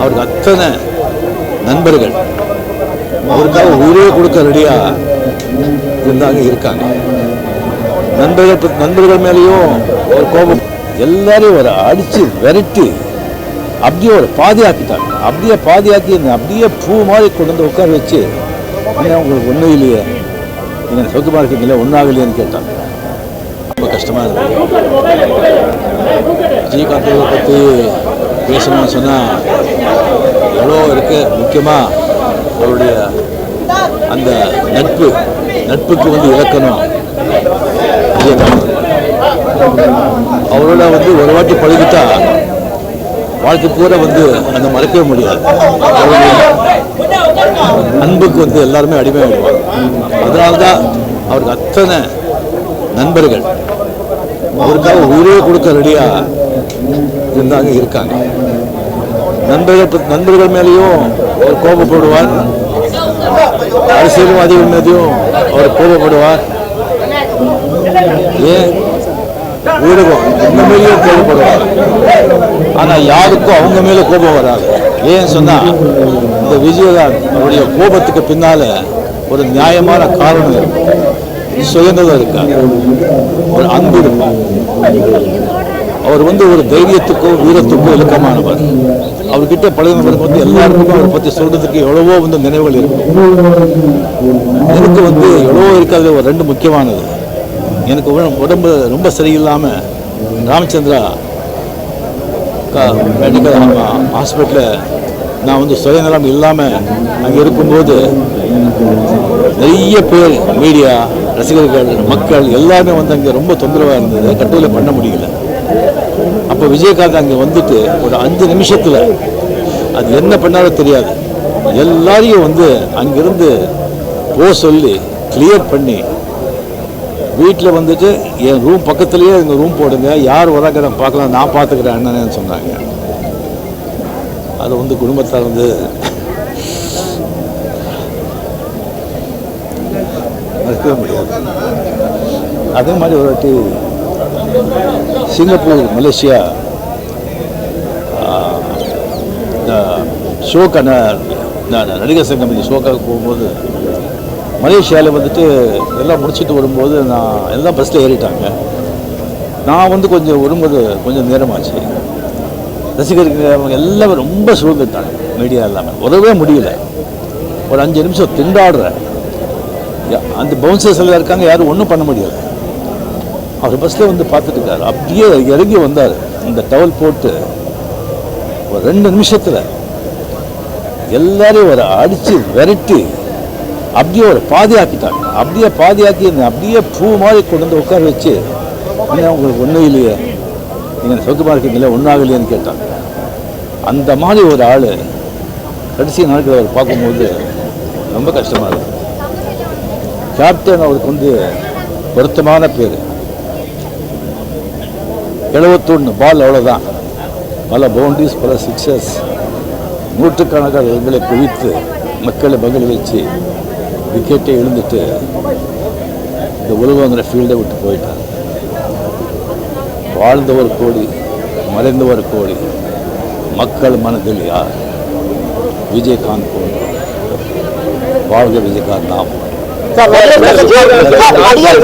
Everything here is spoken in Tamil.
அவருக்கு அத்தனை நண்பர்கள். அவருக்காக உயிரே கொடுக்க ரெடியாக இருந்தாங்க இருக்காங்க. நண்பர்கள் நண்பர்கள் மேலேயும் ஒரு கோபம். எல்லாரையும் ஒரு அடித்து விரட்டி அப்படியே ஒரு பாதியாக்கிட்டாங்க அப்படியே பாதியாக்கி அப்படியே பூ மாதிரி கொண்டு வந்து உட்கார வச்சு என்ன உங்களுக்கு ஒன்றும் இல்லையே. நீங்கள் சொந்தமாக இருக்கீங்களே? ஒன்றாகலையேன்னு கேட்டாங்க. ரொம்ப கஷ்டமாக இருந்தது. விஜயகாந்த் பற்றி பேசணும்னு சொன்னால் எவ்வளோ இருக்குது முக்கியமாக அவருடைய அந்த நட்பு நட்புக்கு வந்து இழக்கணும் அவரோட வந்து ஒரு வாட்டி பழகிட்டா வாழ்க்கை பூரா வந்து அந்த மறக்கவே முடியாது. அவருடைய அன்புக்கு வந்து எல்லாருமே அடிமையாகிடுவாங்க அதனால தான் அவருக்கு அத்தனை நண்பர்கள். அவருக்காக உயிரே கொடுக்க ரெடியாக இருந்தாங்க இருக்காங்க. நண்பர்கள் நண்பர்கள் மேலேயும் அவர் கோபப்படுவார். அரசியல்வாதிகள் மீதையும் அவர் கோபப்படுவார். ஏன்? ஊடகம் இந்த மேலேயும் கோபப்படுவார். ஆனால் யாருக்கும் அவங்க மேலே கோபம் வராது. ஏன் சொன்னால் இந்த விஜயகாந்த் அவருடைய கோபத்துக்கு பின்னால் ஒரு நியாயமான காரணம் இருக்கும் சுயநலம் இருக்கா ஒரு அன்பு இருக்கும் அவர் வந்து ஒரு தைரியத்துக்கோ வீரத்துக்கோ இலக்கமானவர். அவர்கிட்ட பழகினவருக்கு வந்து எல்லாருக்குமே அவரை பற்றி சொல்றதுக்கு எவ்வளவோ வந்து நினைவுகள் இருக்கும் எனக்கு வந்து எவ்வளவோ இருக்காது ஒரு ரெண்டு முக்கியமானது. எனக்கு உடம்பு ரொம்ப சரியில்லாமல் ராமச்சந்திரா மெடிக்கல் ஹாஸ்பிட்டலில் நான் வந்து சுயநலம் இல்லாமல் அங்கே இருக்கும்போது நிறைய பேர் மீடியா ரசிகர்கள் மக்கள் எல்லாருமே வந்து அங்கே ரொம்ப தொந்தரவாக இருந்தது. கட்டுரை பண்ண முடியல. அப்போ விஜயகாந்த் அங்கே வந்துட்டு ஒரு அஞ்சு நிமிஷத்தில் அது என்ன பண்ணாலும் தெரியாது. எல்லாரையும் வந்து அங்கிருந்து போக சொல்லி கிளியர் பண்ணி வீட்டில் வந்துட்டு என் ரூம் பக்கத்துலேயே எங்கள் ரூம் போடுங்க. யார் வராங்க நான் பார்க்கலாம் நான் பார்த்துக்கிறேன் அண்ணனேன்னு சொன்னாங்க. அது வந்து குடும்பத்தால் வந்து மறக்கவே முடியாது. அதே மாதிரி ஒரு வாட்டி சிங்கப்பூர் மலேசியா இந்த ஷோக்கா நான் நடிகர் சங்கம் இந்த ஷோக்காக போகும்போது மலேசியாவில் வந்துட்டு எல்லாம் முடிச்சுட்டு வரும்போது நான் எல்லாம் பஸ்ஸில் ஏறிட்டாங்க. நான் வந்து கொஞ்சம் வரும்போது கொஞ்சம் நேரமாச்சு. ரசிகர்கள் அவங்க எல்லாமே ரொம்ப சூழ்ந்துட்டாங்க மீடியா இல்லாமல் உதவவே முடியல. ஒரு அஞ்சு நிமிஷம் திண்டாடுற அந்த பவுன்சர்ஸ் எல்லாம் இருக்காங்க யாரும் ஒன்றும் பண்ண முடியலை. அவர் பஸ்ஸில் வந்து பார்த்துட்டுருக்காரு. அப்படியே இறங்கி வந்தார். இந்த டவல் போட்டு ஒரு ரெண்டு நிமிஷத்தில் எல்லாரையும் ஒரு அடித்து விரட்டி அப்படியே ஒரு பாதியாக்கிட்டாங்க. அப்படியே பாதியாக்கி அப்படியே பூ மாதிரி கொண்டு வந்து உட்கார வச்சு என்ன உங்களுக்கு ஒன்றும் இல்லையே. நீங்கள் சொந்தமாக இருக்கீங்களே? ஒன்றாகலையேன்னு கேட்டாங்க. அந்த மாதிரி ஒரு ஆள் கடைசி நாட்கள் அவர் பார்க்கும்போது ரொம்ப கஷ்டமாக இருக்கும் கேப்டன் அவருக்கு வந்து பொருத்தமான பேர். எழுபத்தொன்று பால் அவ்வளோதான் பல பவுண்டரிஸ் பல சிக்ஸஸ் நூற்றுக்கணக்கான ரன்களை குவித்து மக்களை பகில் வச்சு விக்கெட்டை எழுந்துட்டு இந்த உலகங்கிற ஃபீல்டை விட்டு போயிட்டார் வாழ்ந்தவர் கோடி மறைந்தவர் கோடி மக்கள் மனதில் யார்? விஜயகாந்த் போன்ற வாழ்க விஜயகாந்த் தான். Ariel